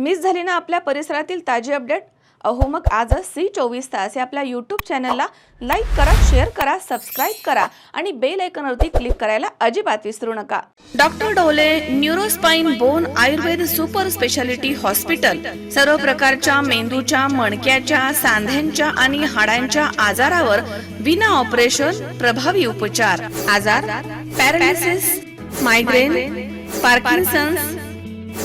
Miss झाली ना आपल्या परिसरातील ताजी अपडेट? अहो मग आजच सी चोवीस तास या आपल्या यूट्यूब चॅनलला लाईक करा शेअर करा सबस्क्राईब करा आणि बेल आयकॉनवरती क्लिक करायला अजिबात विसरू नका. Doctor Dole neurospine bone Ayurveda super speciality hospital सर्व प्रकारच्या मेंदूच्या मणक्याच्या सांध्यांच्या आणि हाडांच्या आजारावर विना ऑपरेशन प्रभावी उपचार. आजार paralysis migraine Parkinson's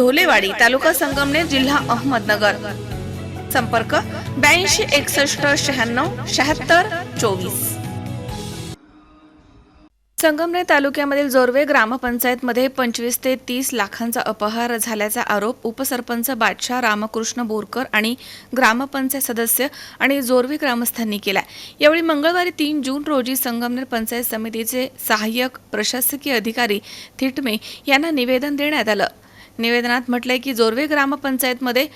Dholewadi taluka Sangamner जिल्हा अहमदनगर. संपर्क ब्याऐंशी एकसष्ट शहाण्णव शहात्तर चोवीस. संगमनेर तालुक्यामधील जोरवे ग्रामपंचायतमध्ये पंचवीस ते तीस लाखांचा अपहार झाल्याचा आरोप उपसरपंच बादशाह रामकृष्ण बोरकर आणि ग्रामपंचायत सदस्य आणि जोरवे ग्रामस्थांनी केला यावेळी मंगळवारी तीन जून रोजी संगमनेर पंचायत समितीचे सहाय्यक प्रशासकीय अधिकारी थिटमे यांना निवेदन देण्यात आलं. निवेदनात म्हटलंय की जोरवे ग्रामपंचायतमध्ये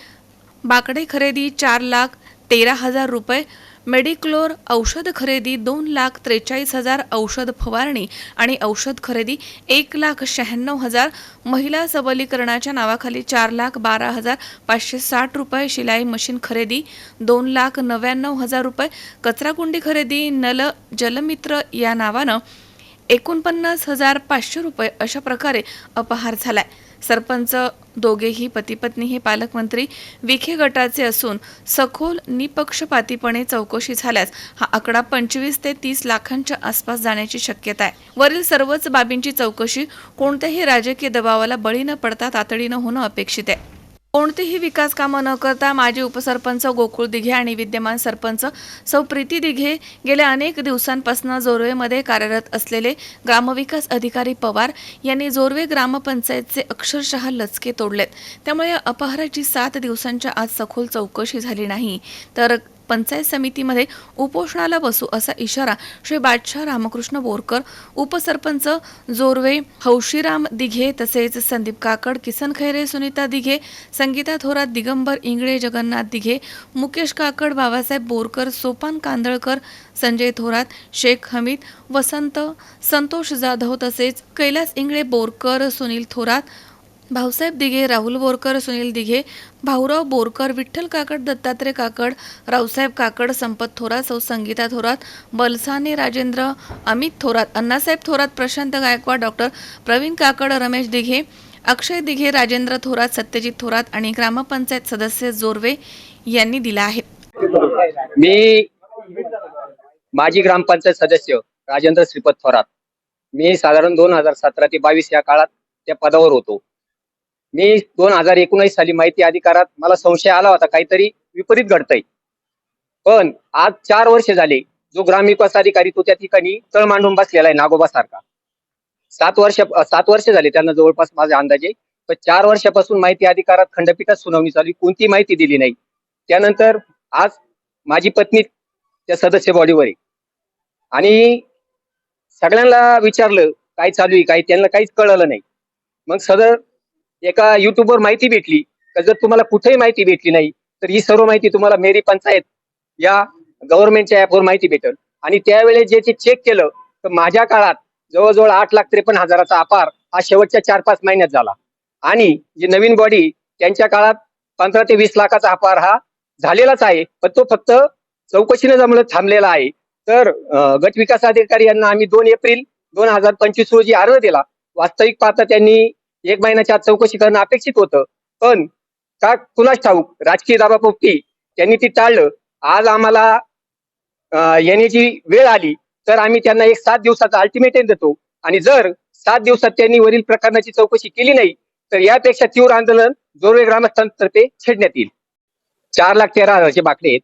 बाकडे खरेदी चार लाख तेरा हजार रुपये मेडिक्लोर औषध खरेदी दोन लाख त्रेचाळीस हजार औषध फवारणी आणि औषध खरेदी एक लाख शहाण्णव हजार महिला सबलीकरणाच्या नावाखाली चार लाख बारा हजार पाचशे साठ रुपये शिलाई मशीन खरेदी दोन लाख नव्याण्णव हजार रुपये कचराकुंडी खरेदी नल जलमित्र या नावानं एकोणपन्नास हजार पाचशे रुपये अशा प्रकारे अपहार झालाय. सरपंच दोघेही पतीपत्नी हे पालकमंत्री विखे गटाचे असून सखोल निपक्षपातीपणे चौकशी झाल्यास हा आकडा पंचवीस ते तीस लाखांच्या आसपास जाण्याची शक्यता आहे. वरील सर्वच बाबींची चौकशी कोणत्याही राजकीय दबावाला बळी न पडता तातडीनं होणं अपेक्षित आहे. कोणतीही विकास कामं न करता माजी उपसरपंच गोकुळ दिघे आणि विद्यमान सरपंच सौ प्रीती दिघे गेल्या अनेक दिवसांपासून जोरवेमध्ये कार्यरत असलेले ग्रामविकास अधिकारी पवार यांनी जोरवे ग्रामपंचायतचे अक्षरशः लचके तोडलेत. त्यामुळे या अपहाराची सात दिवसांच्या आज सखोल चौकशी झाली नाही. तर पंचायत समितीमध्ये उपोषणाला बसू असा इशारा श्री बादशाह रामकृष्ण बोरकर उपसरपंच जोरवे हौशीराम दिघे तसेच संदीप काकड किसन खैरे सुनीता दिघे संगीता थोरात दिगंबर इंगळे जगन्नाथ दिघे मुकेश काकड बाबासाहेब बोरकर सोपान कांदळकर संजय थोरात शेख हमीद वसंत संतोष जाधव तसेच कैलास इंगळे बोरकर सुनील थोरात भाऊसाहेब दिघे राहुल बोरकर सुनील दिघे भाऊराव बोरकर विठ्ठल काकड दत्तात्रय काकड रावसाहेब काकड संपत थोरात सौ संगीता थोरात बलसाने राजेंद्र अमित थोरात अण्णासाहेब थोरात प्रशांत गायकवाड डॉक्टर प्रवीण काकड रमेश दिघे अक्षय दिघे राजेंद्र थोरात सत्यजित थोरात आणि ग्रामपंचायत सदस्य जोरवे यांनी दिला आहे. मी माजी ग्रामपंचायत सदस्य राजेंद्र श्रीपत थोरात. मी साधारण दोन हजार सतरा ते बावीस या काळात त्या पदावर होतो. मी दोन हजार एकोणीस साली माहिती अधिकारात मला संशय आला होता काहीतरी विपरीत घडतंय. पण आज चार वर्ष झाले जो ग्रामविकास अधिकारी तो त्या ठिकाणी तळ मांडून बसलेला आहे नागोबा सारखा. सात वर्ष सात वर्ष झाले त्यांना जवळपास माझ्या अंदाजे पण चार वर्षापासून माहिती अधिकारात खंडपीठात सुनावणी चालू कोणती माहिती दिली नाही. त्यानंतर आज माझी पत्नी त्या सदस्य बॉडीवर आहे. आणि सगळ्यांना विचारलं काय चालू आहे काय त्यांना काहीच कळलं नाही. मग सदर एका युट्यूबवर माहिती भेटली. तर जर तुम्हाला कुठेही माहिती भेटली नाही तर ही सर्व माहिती तुम्हाला मेरी पंचायत या गव्हर्नमेंटच्या ऍपवर माहिती भेटेल. आणि त्यावेळेस जे चेक केलं तर माझ्या काळात जवळजवळ आठ लाख त्रेपन्न हजाराचा अपार हा शेवटच्या चार पाच महिन्यात झाला. आणि जी नवीन बॉडी त्यांच्या काळात पंधरा ते वीस लाखाचा अपार हा झालेलाच आहे. पण तो फक्त चौकशीने जमलं थांबलेला आहे. तर गट विकास अधिकारी यांना आम्ही दोन एप्रिल दोन हजार पंचवीस रोजी अर्ज दिला. वास्तविक पाहता त्यांनी एक महिन्याच्या आत चौकशी करणं अपेक्षित होतं. पण का कुणाच ठाऊक राजकीय दाबापोटी त्यांनी ती टाळलं. आज आम्हाला येण्याची वेळ आली तर आम्ही त्यांना एक सात दिवसाचा अल्टिमेटम देतो. आणि जर सात दिवसात त्यांनी वरील प्रकरणाची चौकशी केली नाही तर यापेक्षा तीव्र आंदोलन जोरवे ग्रामस्थांतर्फे छेडण्यात येईल. चार लाख तेरा हजारचे बाकडे आहेत.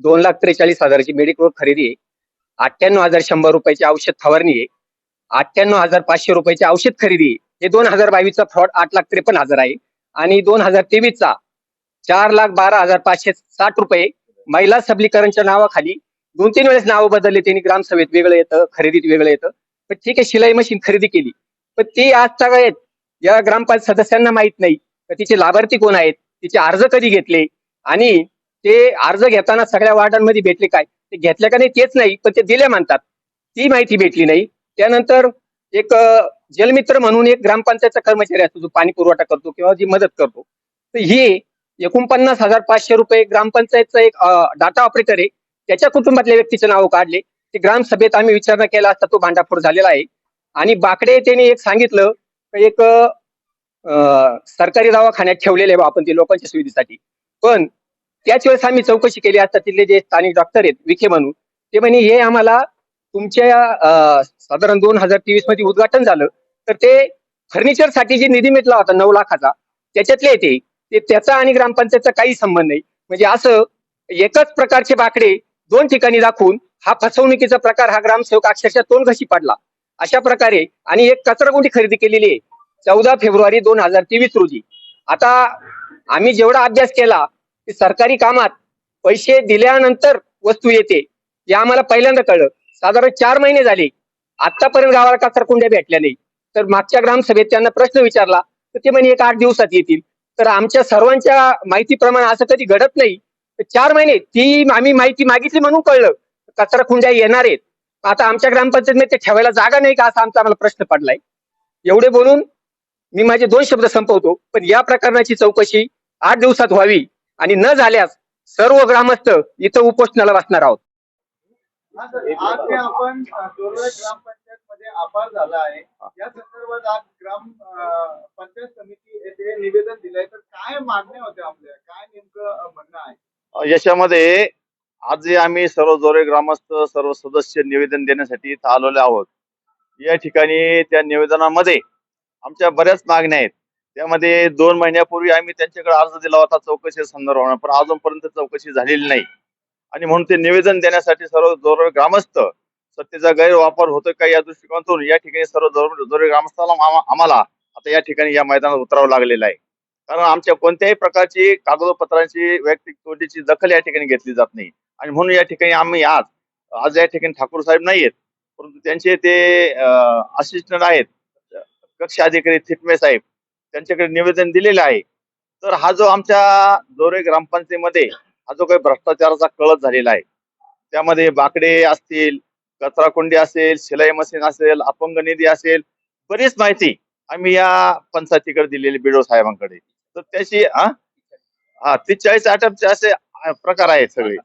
दोन लाख त्रेचाळीस हजाराची मेडिकल खरेदी आहे. अठ्ठ्याण्णव हजार शंभर रुपयाची औषध फवारणी आहे. अठ्ठ्याण्णव हजार पाचशे रुपयाची औषध खरेदी आहे. हे दोन हजार बावीसचा फ्रॉड आठ लाख त्रेपन्न हजार आहे. आणि दोन हजार तेवीसचा चार लाख बारा हजार पाचशे साठ रुपये महिला सबलीकरणच्या नावाखाली दोन तीन वेळेस नावं बदलले. त्यांनी ग्रामसभेत वेगळं येतं खरेदीत वेगळं येतं. पण ठीक आहे शिलाई मशीन खरेदी केली. पण ती आजच्या वेळेत या ग्रामपंचायत सदस्यांना माहीत नाही. तर तिचे लाभार्थी कोण आहेत? तिचे अर्ज कधी घेतले? आणि ते अर्ज घेताना सगळ्या वार्डांमध्ये भेटले काय? ते घेतले का नाही तेच नाही पण ते दिले म्हणतात. ती माहिती भेटली नाही. त्यानंतर एक जलमित्र म्हणून एक ग्रामपंचायतचा कर्मचारी असतो जो पाणी पुरवठा करतो किंवा जी मदत करतो. तर हे एकोणपन्नास हजार पाचशे रुपये ग्रामपंचायतचा एक डाटा ऑपरेटर आहे. त्याच्या कुटुंबातल्या व्यक्तीचे नाव काढले. ते ग्रामसभेत आम्ही विचारणा केला असता तो भांडाफोड झालेला आहे. आणि बाकडे त्यांनी एक सांगितलं की एक सरकारी दवाखान्यात ठेवलेले बा आपण ते लोकांच्या सुविधेसाठी. पण त्याच वेळेस आम्ही चौकशी केली असता तिथले जे स्थानिक डॉक्टर आहेत विखे म्हणून. ते म्हणे हे आम्हाला तुमच्या साधारण दोन हजार तेवीसमध्ये उद्घाटन झालं तर ते फर्निचरसाठी जे निधी मिळला होता नऊ लाखाचा त्याच्यातले येते ते. त्याचा आणि ग्रामपंचायतचा काही संबंध नाही. म्हणजे असं एकच प्रकारचे बाकडे दोन ठिकाणी दाखवून हा फसवणुकीचा प्रकार हा ग्रामसेवक अक्षरशः तोंड घशी पडला. अशा प्रकारे आणि एक कचरागुंडी खरेदी केलेली आहे चौदा फेब्रुवारी दोन हजार तेवीस रोजी. आता आम्ही जेवढा अभ्यास केला की सरकारी कामात पैसे दिल्यानंतर वस्तू येते हे आम्हाला पहिल्यांदा कळलं. साधारण चार महिने झाले आतापर्यंत गावाला कचराकुंड्या भेटल्या नाही. तर मागच्या ग्रामसभेत त्यांना प्रश्न विचारला तर ते म्हणे एक आठ दिवसात येतील. तर आमच्या सर्वांच्या माहितीप्रमाणे असं कधी घडत नाही. तर चार महिने ती आम्ही माहिती मागितली म्हणून कळलं कचरा खुंड्या येणार आहेत. आता आमच्या ग्रामपंचायतीमध्ये ते ठेवायला जागा नाही का असा आमचा आम्हाला प्रश्न पडलाय. एवढे बोलून मी माझे दोन शब्द संपवतो पण या प्रकरणाची चौकशी आठ दिवसात व्हावी आणि न झाल्यास सर्व ग्रामस्थ इथं उपोषणाला बसणार आहोत. आज जे आपण अ, जोरवे ग्रामपंचायत मध्ये आभार झाला आहे. या संदर्भात आज ग्राम पंचायत समिती येथे निवेदन दिलंय तर काय मागण्या होत्या आपल्या? काय नेमकं म्हणणं आहे? याच्यामध्ये आज जे आम्ही सर्व जोरे ग्रामस्थ सर्व सदस्य निवेदन देण्यासाठी इथं आलेलो आहोत. या ठिकाणी त्या निवेदनामध्ये आमच्या बऱ्याच मागण्या आहेत. त्यामध्ये दोन महिन्यापूर्वी आम्ही त्यांच्याकडे अर्ज दिला होता चौकशी संदर्भात पण अजूनपर्यंत चौकशी झालेली नाही. आणि म्हणून ते निवेदन देण्यासाठी सर्व जोरे ग्रामस्थ सत्तेचा गैरवापर होतोय का या दृष्टिकोनातून या ठिकाणी सर्व जोर- ग्रामस्थाला आम्हाला आता या ठिकाणी या मैदानात उतरावं लागलेलं आहे. कारण आमच्या कोणत्याही प्रकारची कागदपत्रांची वैयक्तिक तोडीची दखल या ठिकाणी घेतली जात नाही. आणि म्हणून या ठिकाणी आम्ही आज आज या ठिकाणी ठाकूर साहेब नाहीयेत. परंतु त्यांचे ते असिस्टंट आहेत. कक्ष अधिकारी थिटमे साहेब. त्यांच्याकडे निवेदन दिलेलं आहे. तर हा जो आमच्या जोरे ग्रामपंचायतीमध्ये हा जो काही भ्रष्टाचाराचा कळत झालेला आहे त्यामध्ये बाकडे असतील कचराकुंडी असेल शिलाई मशीन असेल अपंग निधी असेल बरीच माहिती आम्ही या पंचायतीकडे दिलेली बिडो साहेबांकडे. तर त्याची हा? हा तीस चाळीस अटॅम्पचे असे प्रकार आहेत सगळे.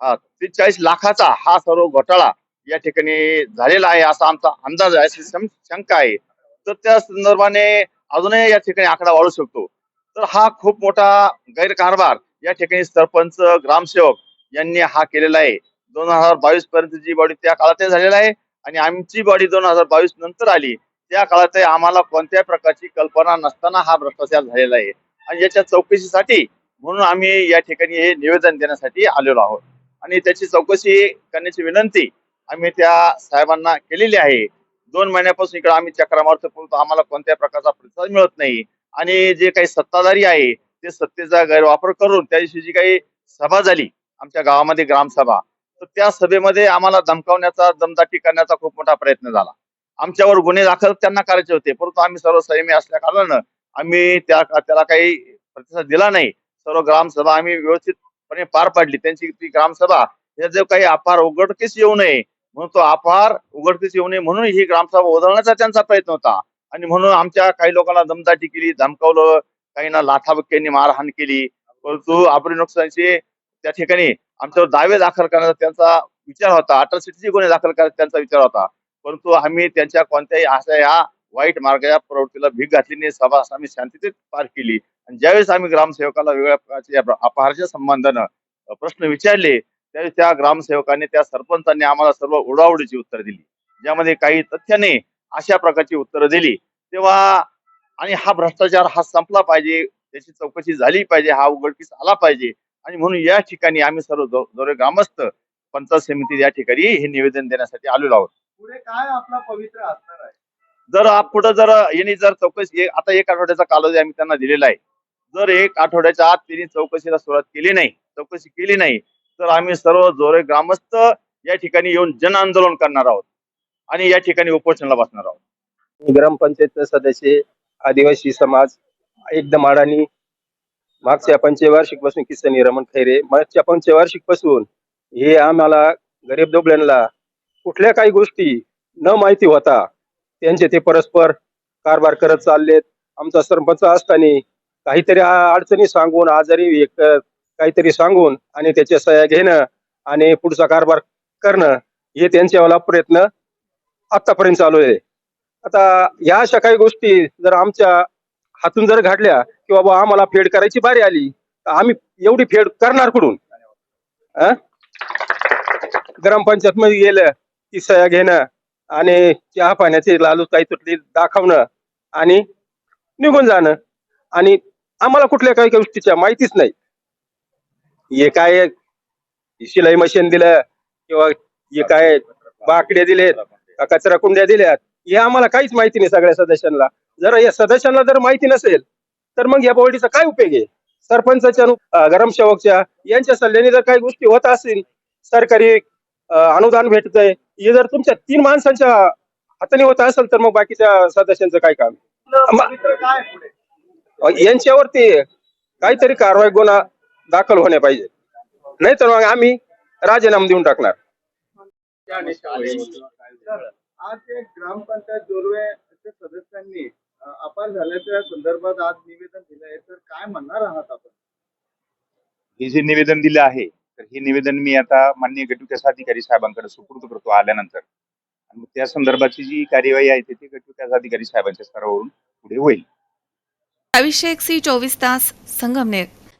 हा तीस चाळीस लाखाचा हा सर्व घोटाळा या ठिकाणी झालेला आहे असा आमचा अंदाज आहे शंका आहे. तर त्या संदर्भाने अजूनही या ठिकाणी आकडा वाढू शकतो. तर हा खूप मोठा गैरकारभार या ठिकाणी सरपंच ग्रामसेवक यांनी हा केलेला आहे. दोन हजार बावीस पर्यंत जी बॉडी त्या काळात झालेला आहे आणि आमची बॉडी दोन हजार बावीस नंतर आली त्या काळात आम्हाला कोणत्याही प्रकारची कल्पना नसताना हा भ्रष्टाचार झालेला आहे. आणि याच्या चौकशीसाठी म्हणून आम्ही या ठिकाणी हे निवेदन देण्यासाठी आलेलो आहोत. आणि त्याची चौकशी करण्याची विनंती आम्ही त्या साहेबांना केलेली आहे. दोन महिन्यापासून इकडे आम्ही चक्रा मारतो परंतु आम्हाला कोणत्याही प्रकारचा प्रतिसाद मिळत नाही. आणि जे काही सत्ताधारी आहे ते सत्तेचा गैरवापर करून त्या दिवशी जी काही सभा झाली आमच्या गावामध्ये ग्रामसभा तर त्या सभेमध्ये आम्हाला धमकावण्याचा दमदाटी करण्याचा खूप मोठा प्रयत्न झाला. आमच्यावर गुन्हे दाखल त्यांना करायचे होते परंतु आम्ही सर्व संयमी असल्या कारणानं आम्ही त्या त्याला काही प्रतिसाद दिला नाही. सर्व ग्रामसभा आम्ही व्यवस्थितपणे पार पाडली. त्यांची ती ग्रामसभा हे जे काही अपार उघडकीस येऊ नये म्हणून तो अपार उघडकीस येऊ नये म्हणून ही ग्रामसभा उधळण्याचा त्यांचा प्रयत्न होता. आणि म्हणून आमच्या काही लोकांना दमदाटी केली धमकावलं काहींना लाथाबुक्क्यांनी मारहाण केली. परंतु आबरी नुकसानीचे त्या ठिकाणी आमच्यावर दावे दाखल करण्याचा त्यांचा विचार होता अट्रॉसिटीचे गुन्हे दाखल करण्याचा त्यांचा विचार होता. परंतु आम्ही त्यांच्या कोणत्याही अशा या वाईट मार्गाच्या प्रवृत्तीला भीक घातली नाही. सभा आम्ही शांततेत पार केली. आणि ज्यावेळेस आम्ही ग्रामसेवकाला वेगळ्या प्रकारचे अपहारच्या संबंधानं प्रश्न विचारले त्यावेळी त्या ग्रामसेवकांनी त्या सरपंचांनी आम्हाला सर्व उडावडीची उत्तरं दिली. ज्यामध्ये काही तथ्याने अशा प्रकारची उत्तरं दिली. तेव्हा आणि हा भ्रष्टाचार हा संपला पाहिजे त्याची चौकशी झाली पाहिजे हा उघडकीस आला पाहिजे. आणि म्हणून या ठिकाणी आम्ही सर्व जो- जोरे ग्रामस्थ पंचायत समिती या ठिकाणी हे निवेदन देण्यासाठी आलेलो आहोत. पुढे काय आपला पवित्र असणार आहे? जर आप पुढे जर यांनी जर चौकशी आता एक आठवड्याचा कालावधी आम्ही त्यांना दिलेला आहे. जर एक आठवड्याच्या आत त्यांनी चौकशीला सुरुवात केली नाही चौकशी केली नाही तर आम्ही सर्व जोरे ग्रामस्थ या ठिकाणी येऊन जन आंदोलन करणार आहोत. आणि या ठिकाणी उपोषणाला बसणार आहोत. ग्रामपंचायत सदस्य आदिवासी समाज एकदम अडाणी. मागच्या पंचवार्षिकपासून किसन रमण खैरे. मागच्या पंचवार्षिकपासून हे आम्हाला गरीब दोबल्यांना कुठल्या काही गोष्टी न माहिती होता त्यांचे ते परस्पर कारभार करत चाललेत. आमचा सरपंच असताना काहीतरी अडचणी सांगून आजारी एक काहीतरी सांगून आणि त्याच्या सह्या घेणं आणि पुढचा कारभार करणं हे त्यांच्यावाला प्रयत्न आतापर्यंत चालू आहे. आता या अशा काही गोष्टी जर आमच्या हातून जर घडल्या की बाबा आम्हाला फेड करायची बारी आली तर आम्ही एवढी फेड करणार कुठून? ग्रामपंचायत मध्ये गेलं की सह्या घेणं आणि चहा पाण्याचे लालू काही तुटली दाखवणं आणि निघून जाणं. आणि आम्हाला कुठल्या काही गोष्टीच्या माहितीच नाही. हे काय शिलाई मशीन दिलं किंवा हे काय बाकड्या दिलेत कचरा कुंड्या दिल्यात? हे आम्हाला काहीच माहिती नाही सगळ्या सदस्यांना. जर या सदस्यांना जर माहिती नसेल तर मग या बॉडीचा काय उपयोग आहे? सरपंचाच्या ग्रामसेवकच्या यांच्या सल्ल्याने जर काही गोष्टी होत असतील सरकारी अनुदान भेटतंय हे जर तुमच्या तीन माणसांच्या हाताने होत असेल तर मग बाकीच्या सदस्यांचं काय काम? यांच्यावरती काहीतरी कारवाई गुन्हा दाखल होण्या पाहिजे. नाही तर मग आम्ही राजीनामा देऊन टाकणार. आज जे ग्रामपंचायत जोरवेच्या सदस्यांनी अपार झाल्याच्या संदर्भात आज निवेदन दिलं आहे तर काय म्हणणार आहात आपण? हे जे निवेदन दिलं आहे तर हे निवेदन मी आता माननीय गटविकास अधिकारी साहेबांकडे सुपूर्द करतो आल्यानंतर. आणि त्या संदर्भाची जी कार्यवाही आहे ती गटविकास अधिकारी साहेबांच्या स्तरावरून पुढे होईल. अभिषेक सी चोवीस तास संगमनेर.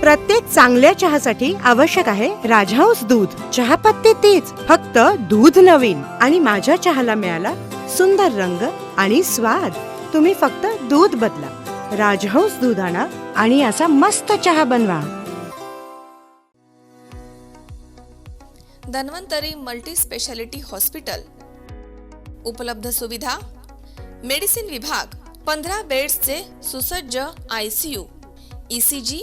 प्रत्येक चांगल्या चहासाठी आवश्यक आहे राजहंस दूध. चहापत्ती तीच फक्त दूध नवीन. आणि माझ्या चहाला मिळाला सुंदर रंग आणि स्वाद. तुम्ही फक्त दूध बदला. राजहंस दूध आणा आणि असा मस्त चहा बनवा. Dhanvantari multi speciality hospital. उपलब्ध सुविधा. मेडिसिन विभाग पंधरा बेड्सचे सुसज्ज I C U. E C G